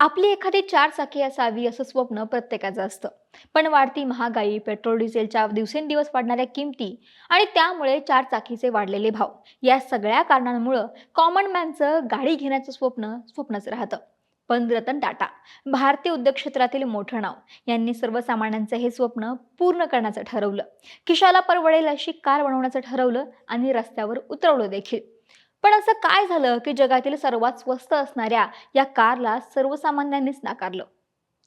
आपली एखादी चार चाकी असावी असं स्वप्न प्रत्येकाचं असतं. पण वाढती महागाई पेट्रोल डिझेलच्या दिवसेंदिवस वाढणाऱ्या किमती आणि त्यामुळे चार चाकीचे वाढलेले भाव या सगळ्या कारणांमुळं कॉमन मॅनचं गाडी घेण्याचं स्वप्न स्वप्नच राहतं. पण रतन टाटा भारतीय उद्योग क्षेत्रातील मोठं नाव यांनी सर्वसामान्यांचं हे स्वप्न पूर्ण करण्याचं ठरवलं. खिशाला परवडेल अशी कार बनवण्याचं ठरवलं आणि रस्त्यावर उतरवलं देखील. पण असं काय झालं की जगातील सर्वात स्वस्त असणाऱ्या या कारला सर्वसामान्यांनीच नाकारलं?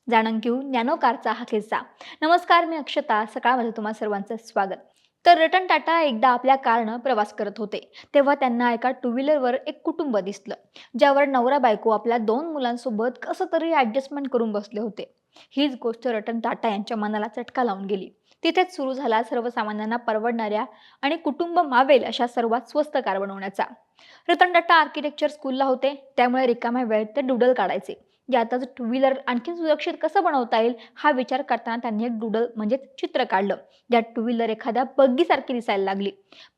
जाणून घेऊ नॅनो कारचा हा किस्सा. नमस्कार मी अक्षता. सकाळमध्ये तुम्हा सर्वांचं स्वागत. तर रतन टाटा एकदा आपल्या कारनं प्रवास करत होते. तेव्हा त्यांना एका टू व्हीलरवर एक कुटुंब दिसलं ज्यावर नवरा बायको आपल्या दोन मुलांसोबत कसं तरी ॲडजस्टमेंट करून बसले होते. हीच गोष्ट रतन टाटा यांच्या मनाला चटका लावून गेली. तिथेच सुरू झाला सर्वसामान्यांना परवडणाऱ्या आणि कुटुंब मावेल अशा सर्वात स्वस्त कार बनवण्याचा. रतन टाटा आर्किटेक्चर स्कूलला होते त्यामुळे रिकाम्या वेळेत ते डुडल काढायचे. यातच टू व्हीलर आणखी सुरक्षित कसं बनवता येईल हा विचार करताना त्यांनी एक डुडल म्हणजे चित्र काढलं. ज्यात टू व्हीलर एखाद्या बग्गीसारखी दिसायला लागली.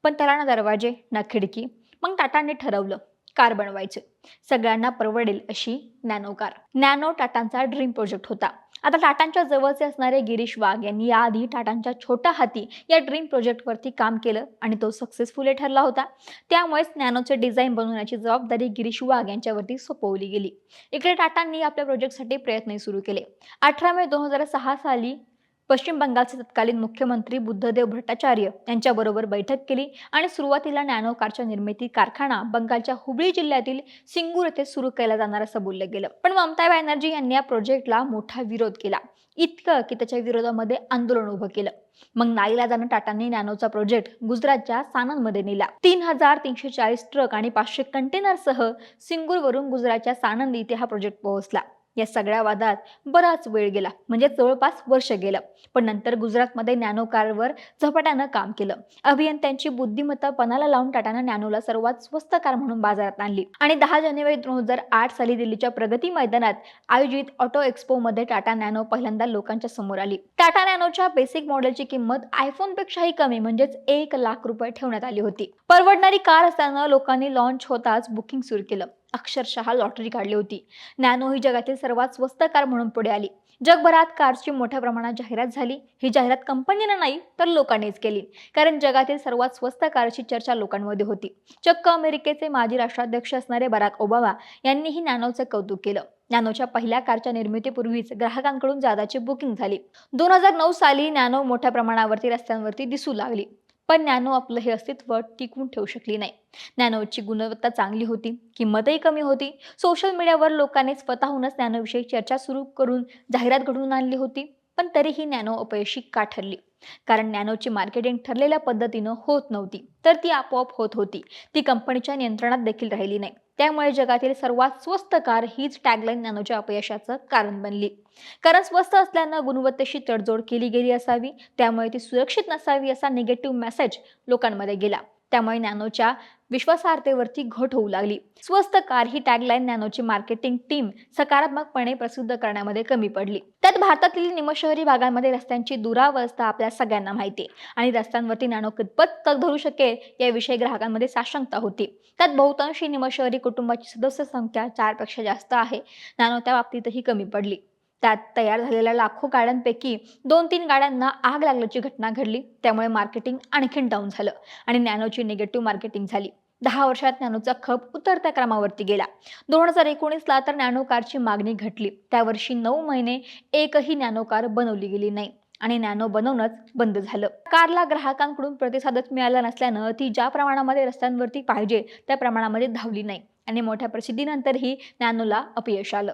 पण त्याला ना दरवाजे ना खिडकी मग टाटांनी ठरवलं कार बनवायचे. सगळ्यांना परवडेल अशी नॅनो कार. नॅनो टाटांचा ड्रीम प्रोजेक्ट होता. आता टाटांच्या जवळचे असणारे गिरीश वाघ यांनी याआधी टाटांच्या छोटा हाती या ड्रीम प्रोजेक्टवरती काम केलं आणि तो सक्सेसफुली ठरला होता. त्यामुळेच नॅनोचे डिझाईन बनवण्याची जबाबदारी गिरीश वाघ यांच्यावरती सोपवली गेली. इकडे टाटांनी आपल्या प्रोजेक्टसाठी प्रयत्नही सुरू केले. अठरा मे दोन हजार सहा साली पश्चिम बंगालचे तत्कालीन मुख्यमंत्री बुद्धदेव भट्टाचार्य यांच्याबरोबर बैठक केली आणि सुरुवातीला नॅनो कारच्या निर्मिती कारखाना बंगालच्या हुबळी जिल्ह्यातील सिंगूर येथे सुरू केला जाणार असं बोललं गेलं. पण ममता बॅनर्जी यांनी या प्रोजेक्टला मोठा विरोध केला. इतकं की त्याच्या विरोधामध्ये आंदोलन उभं केलं. मग नाईलाजानं टाटांनी नॅनोचा प्रोजेक्ट गुजरातच्या सानंदमध्ये नेला. तीन हजार तीनशे चाळीस ट्रक आणि पाचशे कंटेनरसह सिंगूरवरून गुजरातच्या सानंद इथे हा प्रोजेक्ट पोहोचला. या सगळ्या वादात बराच वेळ गेला म्हणजे जवळपास वर्ष गेलं. पण नंतर गुजरातमध्ये नॅनो कारवर झपाट्यानं काम केलं. अभियंत्यांची बुद्धिमत्ता पणाला लावून टाटानं नॅनोला सर्वात स्वस्त कार म्हणून बाजारात आणली. आणि दहा जानेवारी दोन हजार आठ साली दिल्लीच्या प्रगती मैदानात आयोजित ऑटो एक्सपो मध्ये टाटा नॅनो पहिल्यांदा लोकांच्या समोर आली. टाटा नॅनोच्या बेसिक मॉडेलची किंमत आयफोन पेक्षाही कमी म्हणजेच एक लाख रुपये ठेवण्यात आली होती. परवडणारी कार असताना लोकांनी लॉन्च होताच बुकिंग सुरू केलं. अक्षरशः लॉटरी काढली होती. नॅनो ही जगातील सर्वात स्वस्त कार म्हणून पुढे आली. जगभरात कारची मोठ्या प्रमाणात जाहिरात झाली. ही जाहिरात कंपनीनं नाही तर लोकांनीच केली. कारण जगातील सर्वात स्वस्त कारची चर्चा लोकांमध्ये होती. चक्क अमेरिकेचे माजी राष्ट्राध्यक्ष असणारे बराक ओबामा यांनीही नॅनोचं कौतुक केलं. नॅनोच्या पहिल्या कारच्या निर्मितीपूर्वीच ग्राहकांकडून जादाची बुकिंग झाली. दोन हजार नऊ साली नॅनो मोठ्या प्रमाणावरती रस्त्यांवरती दिसू लागली. पण नॅनो आपलं हे अस्तित्व टिकवून ठेवू शकली नाही. नॅनोची गुणवत्ता चांगली होती किंमतही कमी होती. सोशल मीडियावर लोकांनी स्वतःहूनच नॅनोविषयी चर्चा सुरू करून जाहिरात घडवून आणली होती पण तरीही नॅनो अपयशी का ठरली? कारण नॅनोची मार्केटिंग ठरलेल्या पद्धतीनं होत नव्हती तर ती आपोआप होत होती. ती कंपनीच्या नियंत्रणात देखील राहिली नाही. त्यामुळे जगातील सर्वात स्वस्त कार हीच टॅगलाईन नॅनोच्या अपयशाचं कारण बनली. कारण स्वस्त असल्यानं गुणवत्तेशी तडजोड केली गेली असावी त्यामुळे ती सुरक्षित नसावी असा निगेटिव्ह मेसेज लोकांमध्ये गेला. त्यामुळे नॅनोच्या विश्वासार्हतेवरती घट होऊ लागली. स्वस्त कार ही टॅगलाईन नॅनोची मार्केटिंग टीम सकारात्मकपणे प्रसिद्ध करण्यामध्ये कमी पडली. त्यात भारतातील निमशहरी भागांमध्ये रस्त्यांची दुरावस्था आपल्या सगळ्यांना माहिती आहे. आणि रस्त्यांवरती नॅनो कितपत तग धरू शकेल याविषयी ग्राहकांमध्ये साशंकता होती. त्यात बहुतांशी निमशहरी कुटुंबाची सदस्य संख्या चारपेक्षा जास्त आहे. नॅनो त्या बाबतीतही कमी पडली. त्यात तयार झालेल्या लाखो गाड्यांपैकी दोन तीन गाड्यांना आग लागल्याची घटना घडली. त्यामुळे मार्केटिंग आणखीन डाऊन झालं आणि नॅनोची निगेटिव्ह मार्केटिंग झाली. दहा वर्षात नॅनोचा खप उतरत्या क्रमावरती गेला. दोन हजार एकोणीसला तर नॅनो कारची मागणी घटली. त्यावर्षी नऊ महिने एकही नॅनो कार बनवली गेली नाही आणि नॅनो बनवणंच बंद झालं. कारला ग्राहकांकडून प्रतिसादच मिळाला नसल्यानं ती ज्या प्रमाणामध्ये रस्त्यांवरती पाहिजे त्या प्रमाणामध्ये धावली नाही आणि मोठ्या प्रसिद्धीनंतरही नॅनोला अपयश आलं.